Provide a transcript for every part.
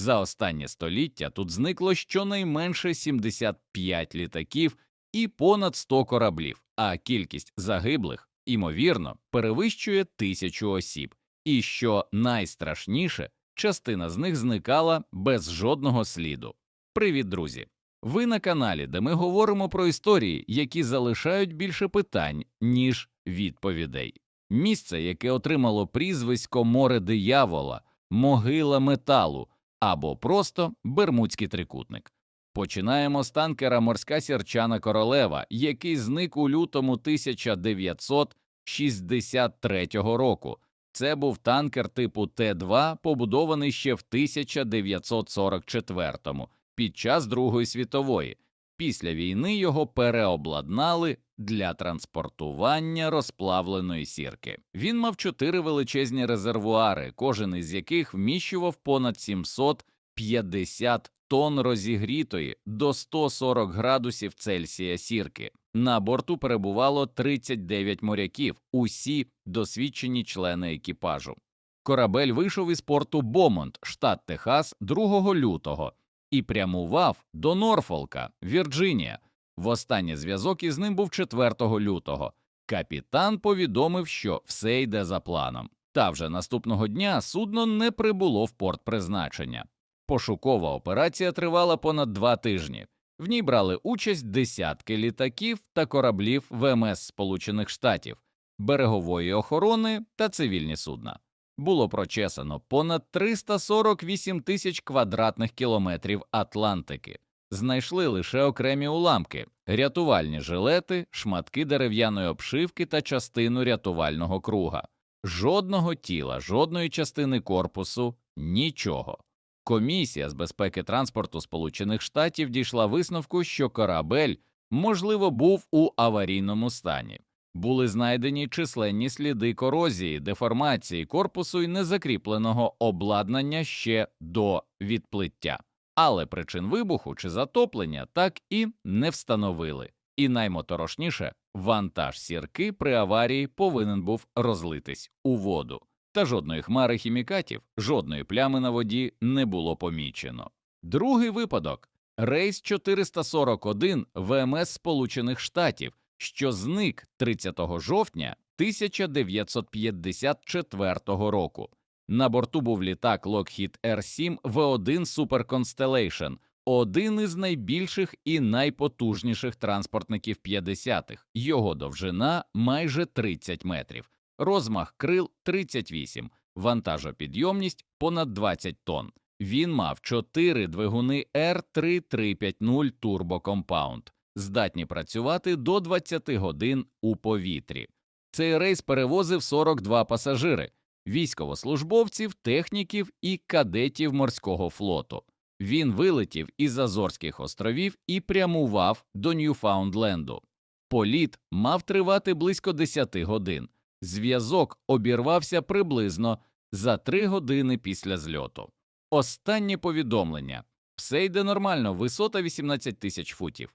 За останнє століття тут зникло щонайменше 75 літаків і понад 100 кораблів, а кількість загиблих, імовірно, перевищує тисячу осіб. І що найстрашніше, частина з них зникала без жодного сліду. Привіт, друзі! Ви на каналі, де ми говоримо про історії, які залишають більше питань, ніж відповідей. Місце, яке отримало прізвисько море диявола, могила металу або просто Бермудський трикутник. Починаємо з танкера Морська сірчана королева, який зник у лютому 1963 року. Це був танкер типу Т-2, побудований ще в 1944-му, під час Другої світової. Після війни його переобладнали для транспортування розплавленої сірки. Він мав чотири величезні резервуари, кожен із яких вміщував понад 750 тонн розігрітої до 140 градусів Цельсія сірки. На борту перебувало 39 моряків, усі досвідчені члени екіпажу. Корабель вийшов із порту Бомонт, штат Техас, 2 лютого і прямував до Норфолка, Вірджинія. Востаннє зв'язок із ним був 4 лютого. Капітан повідомив, що все йде за планом. Та вже наступного дня судно не прибуло в порт призначення. Пошукова операція тривала понад два тижні. В ній брали участь десятки літаків та кораблів ВМС Сполучених Штатів, берегової охорони та цивільні судна. Було прочесано понад 348 тисяч квадратних кілометрів Атлантики. Знайшли лише окремі уламки, рятувальні жилети, шматки дерев'яної обшивки та частину рятувального круга. Жодного тіла, жодної частини корпусу, нічого. Комісія з безпеки транспорту Сполучених Штатів дійшла висновку, що корабель, можливо, був у аварійному стані. Були знайдені численні сліди корозії, деформації корпусу і незакріпленого обладнання ще до відплиття, але причин вибуху чи затоплення так і не встановили. І наймоторошніше, вантаж сірки при аварії повинен був розлитись у воду, та жодної хмари хімікатів, жодної плями на воді не було помічено. Другий випадок рейс 441 ВМС Сполучених Штатів що зник 30 жовтня 1954 року. На борту був літак Lockheed R-7 V1 Super Constellation, один із найбільших і найпотужніших транспортників 50-х. Його довжина майже 30 метрів, розмах крил 38, вантажопідйомність понад 20 тонн. Він мав 4 двигуни R3350 Turbo Compound здатні працювати до 20 годин у повітрі. Цей рейс перевозив 42 пасажири, військовослужбовців, техніків і кадетів морського флоту. Він вилетів із Азорських островів і прямував до Ньюфаундленду. Політ мав тривати близько 10 годин. Зв'язок обірвався приблизно за 3 години після зльоту. Останнє повідомлення все йде нормально, висота 18 тисяч футів.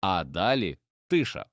А далі тиша.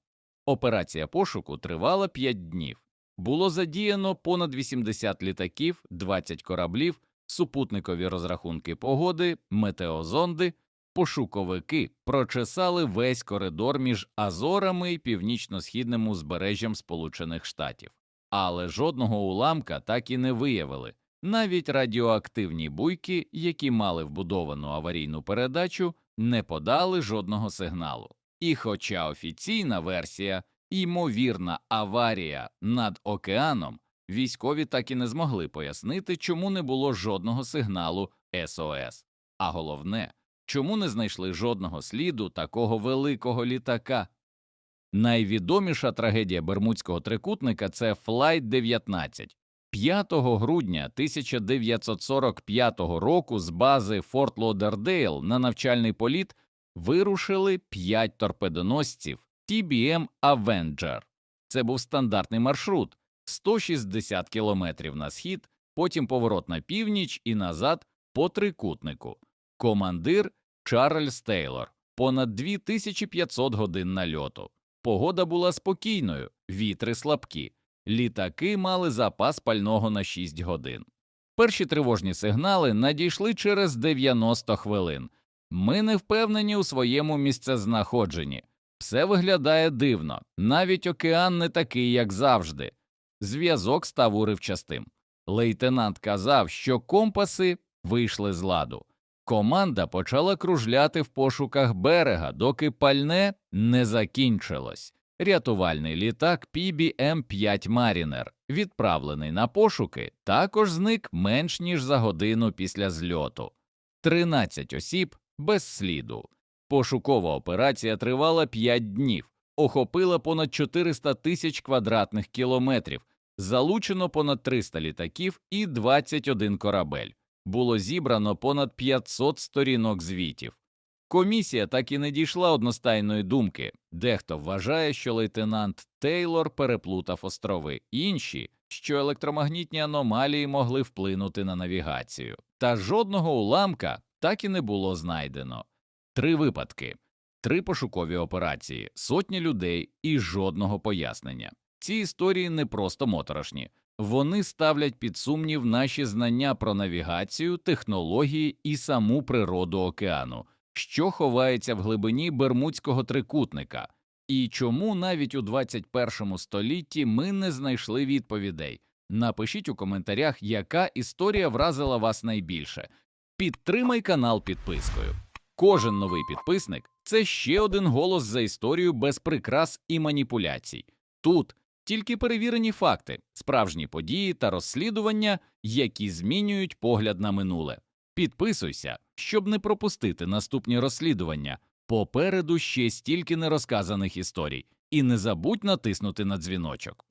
Операція пошуку тривала 5 днів. Було задіяно понад 80 літаків, 20 кораблів, супутникові розрахунки погоди, метеозонди, пошуковики прочесали весь коридор між Азорами і північно-східним узбережжям Сполучених Штатів, але жодного уламка так і не виявили. Навіть радіоактивні буйки, які мали вбудовану аварійну передачу, не подали жодного сигналу. І хоча офіційна версія, ймовірна аварія над океаном, військові так і не змогли пояснити, чому не було жодного сигналу СОС. А головне, чому не знайшли жодного сліду такого великого літака. Найвідоміша трагедія Бермудського трикутника це Flight 19. 5 грудня 1945 року з бази Форт Лодердейл на навчальний політ вирушили п'ять торпедоносців TBM Avenger. Це був стандартний маршрут 160 кілометрів на схід, потім поворот на північ і назад по трикутнику. Командир Чарльз Тейлор, понад 2500 годин нальоту. Погода була спокійною, вітри слабкі, літаки мали запас пального на 6 годин. Перші тривожні сигнали надійшли через 90 хвилин. Ми не впевнені у своєму місцезнаходженні. Все виглядає дивно, навіть океан не такий, як завжди. Зв'язок став уривчастим. Лейтенант казав, що компаси вийшли з ладу. Команда почала кружляти в пошуках берега, доки пальне не закінчилось. Рятувальний літак PBM-5 Mariner, відправлений на пошуки, також зник менш ніж за годину після зльоту. 13 осіб без сліду. Пошукова операція тривала 5 днів, охопила понад 400 тисяч квадратних кілометрів, залучено понад 300 літаків і 21 корабель. Було зібрано понад 500 сторінок звітів. Комісія так і не дійшла одностайної думки. Дехто вважає, що лейтенант Тейлор переплутав острови, інші, що електромагнітні аномалії могли вплинути на навігацію. Та жодного уламка так і не було знайдено. Три випадки, три пошукові операції, сотні людей і жодного пояснення. Ці історії не просто моторошні, вони ставлять під сумнів наші знання про навігацію, технології і саму природу океану, що ховається в глибині Бермудського трикутника, і чому навіть у 21 столітті ми не знайшли відповідей. Напишіть у коментарях, яка історія вразила вас найбільше. Підтримай канал підпискою. Кожен новий підписник це ще один голос за історію без прикрас і маніпуляцій. Тут тільки перевірені факти, справжні події та розслідування, які змінюють погляд на минуле. Підписуйся, щоб не пропустити наступні розслідування. Попереду ще стільки нерозказаних історій, і не забудь натиснути на дзвіночок.